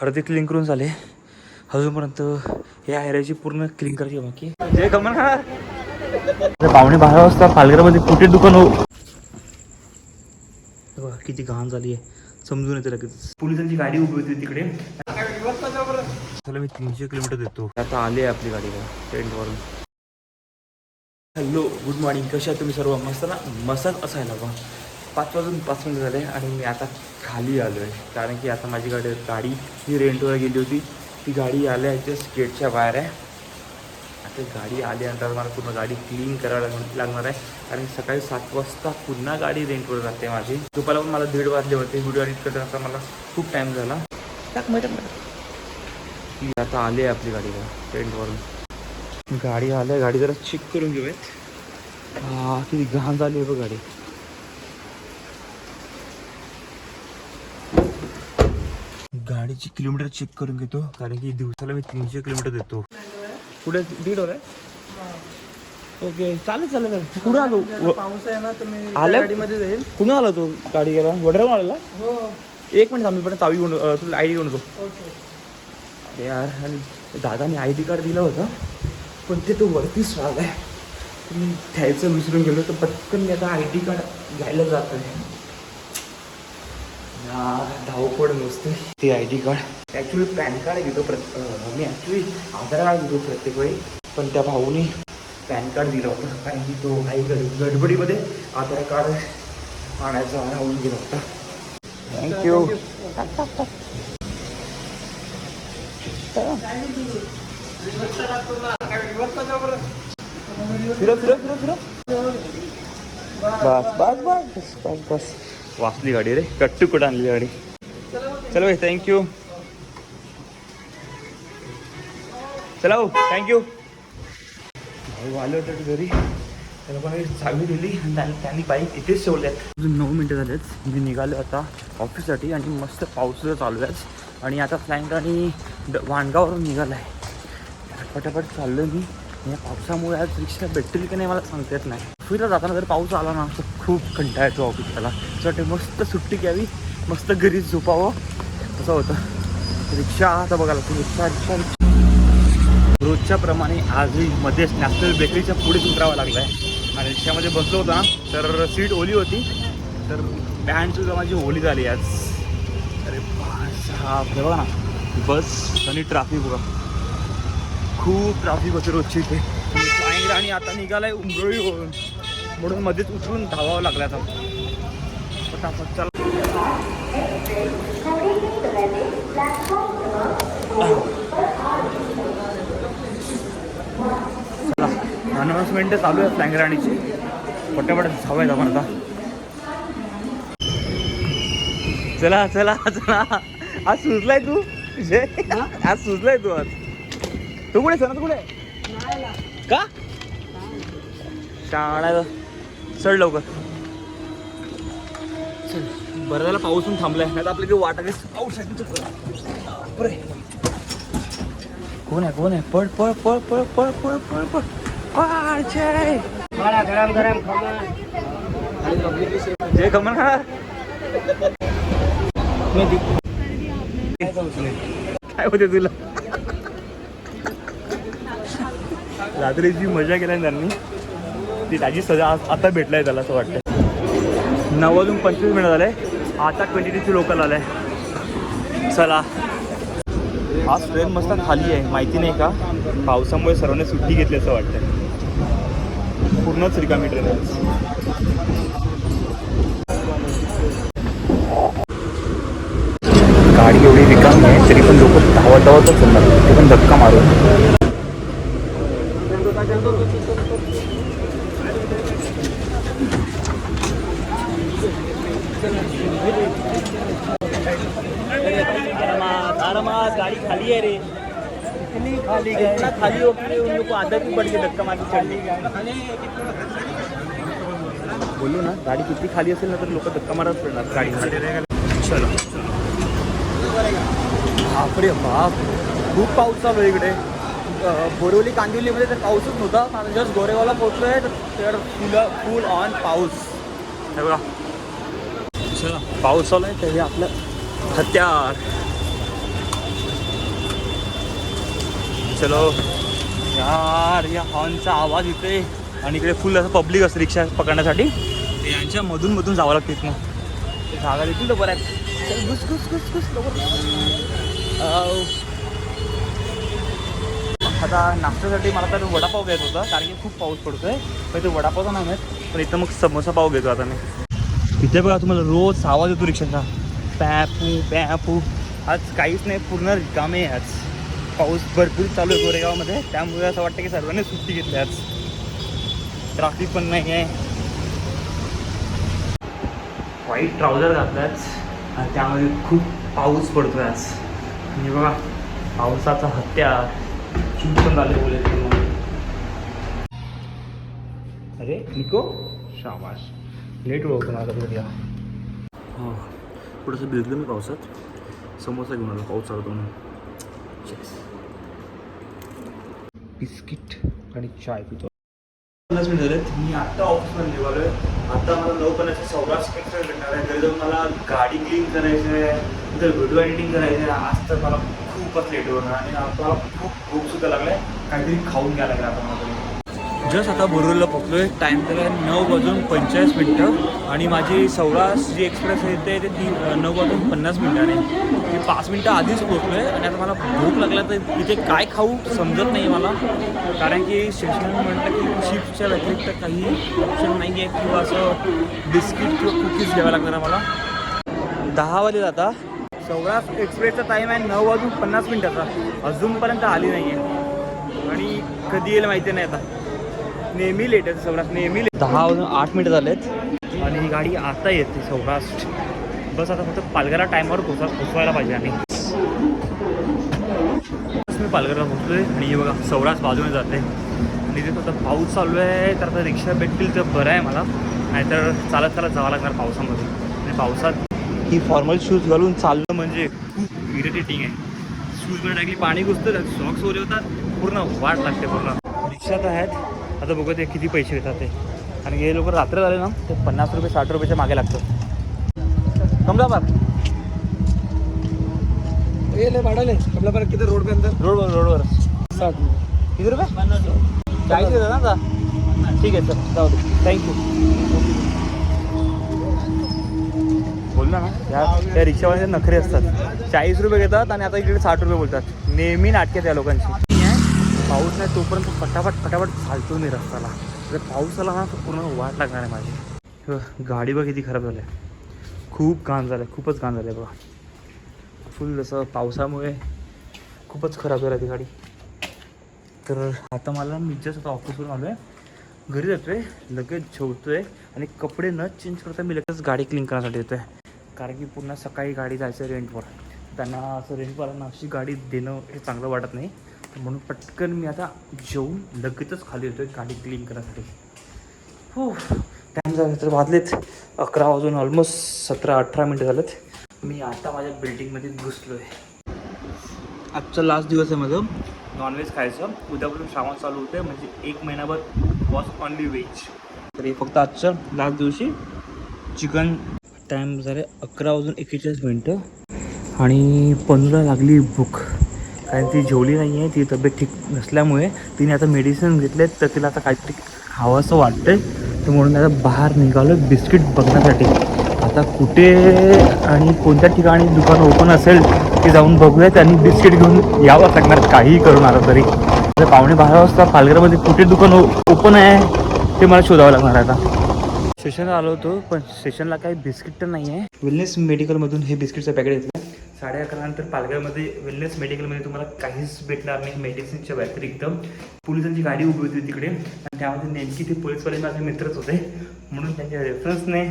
हळदी क्लीन करून झाले. अजूनपर्यंत हे आहेराची पूर्ण क्लीन करायची बाकी. जय कमल पावणे बारा वाजता पालघरमध्ये कुठे दुकान हो? बघा, किती घाण झाली आहे. समजून येते लगेच. पोलिसांची गाडी उभी होती तिकडे. चला मी तीनशे किलोमीटर देतो. आता आली आहे आपली गाडी. ट्रेनवरून हॅलो गुड मॉर्निंग कशा तुम्ही सर्व? मस्त ना? मसाज असायला बा. पाच वाजून पाच मिनिट झाले आणि मी आता खाली आलो आहे कारण की आता माझी गाडी गाडी ही रेंटवर गेली होती. ती गाडी आल्या जस्ट गेटच्या बाहेर आहे. आता गाडी आल्यानंतर मला पूर्ण गाडी क्लीन करायला लाग- लागणार आहे. कारण सकाळी सात वाजता पुन्हा गाडी रेंटवर जाते माझी. दुपारला पण मला दीड वाजले होते. व्हिडिओ एडिट करता करता मला खूप टाईम झाला. टाक ती आता आली आहे आपली गाडी रेंटवरून गाडी आल्या गाडी जरा चेक करून घेऊयात. हा किती घाण झाली आहे बघ गाडी. गाडीची किलोमीटर चेक करून घेतो कारण की दिवसाला मी तीनशे किलोमीटर देतो. पुढे दीड वर आहे? ओके चालेल चालेल. कुठं आलो? पाऊस आहे ना तुम्ही आल्या? गाडीमध्ये जाईल. कुठं आला तो गाडी गेला वडराव आला हो. एक मिनिट आम्ही पण चावी घेऊन तुला आय डी घेऊन अरे यार आणि दादाने आय डी कार्ड दिलं होतं पण ते तो वरतीच राहिलाय. मी घ्यायचं विसरून गेलो तर पटकन मी आता आय डी कार्ड घ्यायला जात आहे धावपड नसते. ते I D card. Actually PAN card घेतो प्रत अं, मी ॲक्च्युली आधार कार्ड घेतो प्रत्येक वेळी. पण त्या भाऊने पॅन कार्ड दिलं होतं कारण की तो काही गड गडबडीमध्ये आधार कार्ड आणायचा राहून गेला होता. थँक्यू फिरो फिरो फिरो फिरो बस बस बस बस. बस बस. वाचली गाडी रे. कट्टू कुठं आणली गाडी? चलो भाई थँक्यू चला भाऊ थँक्यू भाऊ आले होते घरी. त्याला पण चावी दिली आणि त्यांनी बाईक इथेच ठेवल्यात. अजून नऊ मिनटं झालेत. मी निघालो आता ऑफिससाठी आणि मस्त पाऊस चालू आहे आणि आता फ्लँक आणि वाणगावरून निघाला आहे पटापट चाललो मी. या पावसामुळे आज रिक्षा भेटतील की नाही मला सांगता येत नाही. ऑफिसला जाताना जर पाऊस आला ना तर खूप कंटाळा येतो ऑफिसला. असं वाटतं मस्त सुट्टी घ्यावी मस्त घरी झोपावं. असं होतं? रिक्षा आता बघा लागतो रिक्षा रिक्षा रिक्षा. रोजच्या प्रमाणे आजही मध्येच नॅशनल बेकरीच्या पुढेच उतरावं लागला आहे आणि रिक्षामध्ये बसलो होता ना तर सीट ओली होती. तर पॅन्ट माझी ओली झाली आज. अरे हा बघा ना बस आणि ट्राफिक बघा. खूप ट्राफिक होते रोजची इथे. आणि आता निघालाय उंबरोळी म्हणून मध्येच उतरून धावावं लागलं आता. पटापट चला अनाऊन्समेंट चालू आहे फ्लँगराणीची पटापट धावायचं आपण आता. चला चला चला. आज सुचलाय तू जय आज सुचलाय तू आज. तू कुठे सर तू कुठे का? शाळा चढ लवकर. बरं झालं पाऊस पण थांबलाय नाही तर आपल्या वाटा पाऊस आहे कोण आहे कोण आहे? पळ पळ पळ पळ पळ पळ पळ पळ. गरम गरम जय कमल खा काय होते तुला? रात्रीची मजा केली त्यांनी ती त्याची सजा आता भेटलाय त्याला असं वाटतं नऊ वाजून पंचवीस मिनिट झाले. आता ट्वेंटी लोकल आलाय. चला. आज ट्रेन मस्त खाली आहे माहिती नाही का? पावसामुळे सर्वांनी सुट्टी घेतली असं वाटतं पूर्णच रिकामी ट्रेन आहे. गाडी एवढी रिकामी आहे तरी पण लोक धावत धावतच चालणार ते पण धक्का मारून. आरामात गाडी खाली आहे रे. खाली इतना खाली हो कि उन लोग को आदत ही पड़ गई धक्का मार चढ़ने बोलू ना गाडी किती खाली असेल ना तर लोक धक्का मारत पडणार गाडी खाली. चलो. बापरे बाप. खूप पाऊस चालू आहे इकडे. बोरिवली कांदिवलीमध्ये तर पाऊसच नव्हता. कारण जस्ट गोरेगावला पोहोचलोय तर फुल फुल ऑन पाऊस. हे बघा. चला. पाऊस चालू आहे तरी आपलं हत्यार. चलो. यार या हॉर्नचा आवाज येते आणि इकडे फुल असं पब्लिक असतं रिक्षा पकडण्यासाठी. यांच्या मधून मधून जावं लागतं इथनं. ते जागा तर बरं? आहे चल घुस घुस घुस घुस लवकर. आता नाश्त्यासाठी मला तर वडापाव घ्यायचा होता कारण की खूप पाऊस पडतोय. पण ते वडापावचा नाही माहीत पण इथं मग समोसा पाव घेतो आता मी. इथे बघा तुम्हाला रोज आवाज येतो रिक्षाचा. पॅपू पॅपू. आज काहीच नाही पूर्ण रिकामे आहे आज पाऊस भरपूर चालू आहे गोरेगावमध्ये. त्यामुळे असं वाटतं की सर्वांनी सुट्टी घेतली आज. ट्राफिक पण नाही आहे. व्हाईट ट्राउझर घातलाच आणि त्यामध्ये खूप पाऊस पडतोय आज. म्हणजे बघा पावसाचा हत्या शूट पण झाले बोले अरे निको? शाबाश लेट ओळखतो माझा बघूया. हां थोडंसं भिजलं मी पावसात. समोसा घेऊन आलो पाऊस चालतो म्हणून. बिस्किट आणि चाय पितो. पन्नास मिनिट झालेत. मी आत्ता ऑफिसमध्ये निघालो आहे आता मला नऊ पन्नासचे सौराष्ट्र एक्सप्रेस भेटणार आहे. घरी जाऊन मला गाडी क्लीन करायचं आहे. नंतर व्हिडिओ एडिटिंग करायचं आहे. आज तर मला खूपच लेट होणार आणि आता मला खूप भूकसुद्धा लागलं आहे काहीतरी खाऊन घ्यायला लागलं आता मला जस्ट आता बोरुलला पोहोचलोय. टाईम झाला आहे नऊ वाजून पंचेचाळीस मिनटं. आणि माझी सौराष्ट्र जी एक्सप्रेस आहे ते ते ती नऊ वाजून पन्नास मिनटाने. मी पाच मिनटं आधीच पोचलो आहे आणि आता मला भूक लागला तर इथे काय खाऊ समजत नाही मला. कारण की स्टेशन म्हटलं की शिफ्टच्या व्यतिरिक्त काही ऑप्शन नाही आहे किंवा असं बिस्किट किंवा कुकीज घ्यावं लागणार मला दहा वाजले आता सौराष्ट्र एक्सप्रेसचा टाईम आहे नऊ वाजून पन्नास मिनटाचा. अजूनपर्यंत आली नाही आहे आणि कधी येईल माहिती नाही आता. नेहमी लेट आहे सौराष्ट्र नेहमी लेट दहा वाजून आठ मिनटं झालेत. आणि ही गाडी आता येते सौराष्ट्र बस आता फक्त पालघरला टायमावर पोचा पोचवायला पाहिजे आणि बस मी पालघरला आहे आणि हे बघा सौराष्ट्र बाजूने जाते आणि तिथे आता पाऊस चालू आहे तर आता रिक्षा भेटतील तर बरं आहे मला. नाहीतर चालत चालत जावं लागणार पावसामध्ये. आणि पावसात ही फॉर्मल शूज घालून चाललं म्हणजे खूप इरिटेटिंग आहे. शूजमध्ये टाकली पाणी घुसतं सॉक्स वगैरे होतात पूर्ण वाट लागते पूर्ण. रिक्षात आहेत. आता बघू ते किती पैसे घेतात ते. आणि हे लोक रात्र झाले ना ते पन्नास रुपये साठ रुपयाच्या मागे लागतात. कमला बार ये ले भाड़ा ले कमला पार्क किधर रोड पे अंदर? रोडवर रोडवर. साठ. किती रुपये? चाळीस घेतात ना आता? ठीक आहे सर जाऊ दे. थँक्यू बोलला ना या त्या रिक्षावाले नखरे असतात. चाळीस रुपये घेतात आणि आता इकडे साठ रुपये बोलतात. नेहमी नाटके त्या लोकांची. पाऊस नाही तोपर्यंत फटाफट फटाफट चालतो मी रस्त्याला. जर पाऊस आला ना तर पूर्ण वाट लागणार आहे माझी. गाडी बघ किती खराब झाली आहे. खूप घाण झालं आहे खूपच घाण झालं आहे बघा. फुल जसं पावसामुळे खूपच खराब झालं ती गाडी. तर आता मला मी जस्ट आता ऑफिसवरून आलो आहे घरी जातो आहे लगेच झोपतो आहे आणि कपडे न चेंज करता मी लगेच गाडी क्लीन करण्यासाठी येतो आहे कारण की पुन्हा सकाळी गाडी जायचं आहे रेंटवर त्यांना असं रेंटवाल्यांना अशी गाडी देणं हे चांगलं वाटत नाही. तर म्हणून पटकन मी आता जेवून लगेचच खाली येतो आहे गाडी क्लीन करण्यासाठी. हो झाला तर वाजलेत. अकरा वाजून ऑलमोस्ट सतरा अठरा मिनटं झालेत. मी आता माझ्या बिल्डिंगमध्ये घुसलो आहे आजचा लास्ट दिवस आहे माझं. नॉनव्हेज खायचं. उद्यापासून श्रावण चालू होतं म्हणजे एक महिनाभर वॉज ऑनली व्हेज तर हे फक्त आजचं लास्ट दिवशी. चिकन टाईम झाले अकरा वाजून एकेचाळीस मिनटं. आणि पनूला लागली भूक. कारण ती जेवली नाही आहे ती तब्येत ठीक नसल्यामुळे तिने आता मेडिसिन घेतले तर तिला आता काहीतरी खावं असं वाटतंय. तर म्हणून आता बाहेर निघालो बिस्किट बघण्यासाठी. आता कुठे आणि कोणत्या ठिकाणी दुकान ओपन असेल ते जाऊन बघूयात आणि बिस्किट घेऊन यावं लागणार काहीही करून आलं तरी. आता पावणे बारा वाजता पालघरमध्ये कुठे दुकान ओपन आहे ते मला शोधावं लागणार आता. स्टेशनला आलो होतो पण स्टेशनला काही बिस्किट तर नाही आहे वेलनेस मेडिकलमधून हे बिस्किटचं पॅकेट घेतलं. साडे अकरानंतर पालघरमध्ये वेलनेस मेडिकलमध्ये तुम्हाला काहीच भेटणार नाही. मेडिसिनच्या व्यतिरिक्त पोलिसांची गाडी उभी होती तिकडे. आणि त्यामध्ये नेमकी ते पोलिसवाले माझे मित्रच होते. म्हणून त्यांच्या रेफरन्सने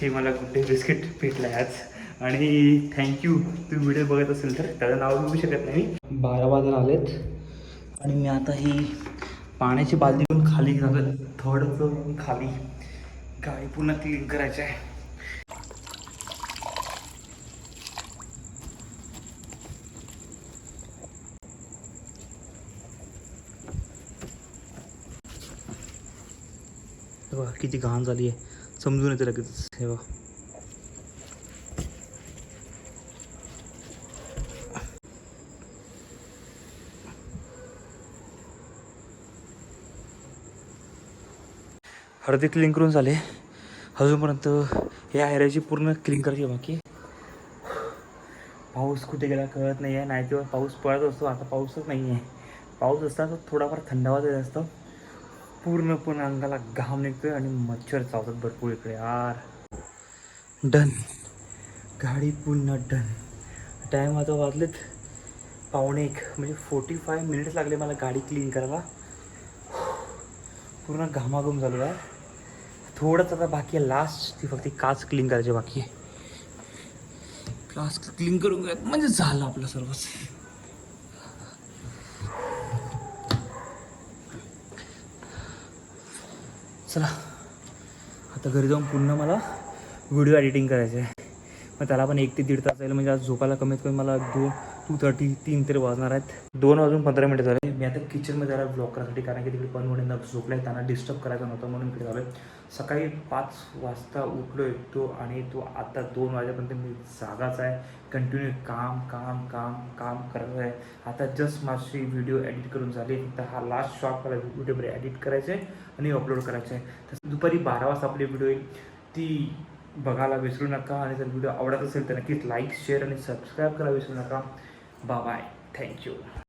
हे मला गुड्डे बिस्किट भेटलं आहे आज. आणि थँक्यू तुम्ही व्हिडिओ बघत असेल तर त्याचं नाव घेऊ शकत नाही मी. बारा वाजून आलेत. आणि मी आता ही पाण्याची बादली पण खाली घेणार थोडंसं खाली. गाडी पूर्ण क्लीन करायची आहे. बघा किती घाण झाली आहे. समजून येते लगेच. हे बघा. हळदी क्लीन करून झाले. अजूनपर्यंत हे आयराची पूर्ण क्लीन करायची बाकी. पाऊस कुठे गेला कळत नाही आहे नाही तेव्हा पाऊस पडत असतो. आता पाऊसच नाही आहे पाऊस असता तर थोडाफार थंडावाच येत असतं. पूर्णपणे अंगाला घाम निघतोय आणि मच्छर चावतात भरपूर इकडे. यार. डन. गाडी पूर्ण डन. टाईम आता वाजलेत पावणे एक म्हणजे फोर्टी फाय मिनिट्स लागले मला गाडी क्लीन करायला. पूर्ण घामाघूम झालो आहे थोडंच आता बाकी आहे. लास्ट ती फक्त काच क्लीन करायची बाकी आहे. काच क्लीन करून म्हणजे झालं आपलं सर्वच. चला. आता घरी जाऊन पुन्हा मला व्हिडिओ एडिटिंग करायचं आहे मग त्याला पण एक ते दीड तास जाईल. म्हणजे आज झोपायला कमीत कमी मला दोन टू थर्टी तीन तरी वाजणार आहेत. दोन वाजून पंधरा मिनिटं झाले. मी आता किचनमध्ये आला ब्लॉक करायसाठी कारण की तिकडे पण पनवडींना झोपले त्यांना डिस्टर्ब करायचं नव्हतं म्हणून इकडे झालं सकाळी पाच वाजता उठलो तो आणि तो आता दोन वाजेपर्यंत मी जागाच आहे. कंटिन्यू काम काम काम काम करत आहे. आता जस्ट माझी व्हिडिओ एडिट करून झाली. तर हा लास्ट शॉट मला व्हिडिओमध्ये एडिट करायचं आहे आणि अपलोड करायचं आहे तसं दुपारी बारा वाजता आपली व्हिडिओ येईल. ती बघायला विसरू नका. आणि जर व्हिडिओ आवडत असेल तर नक्कीच लाईक शेअर आणि सबस्क्राईब करायला विसरू नका. Bye thank you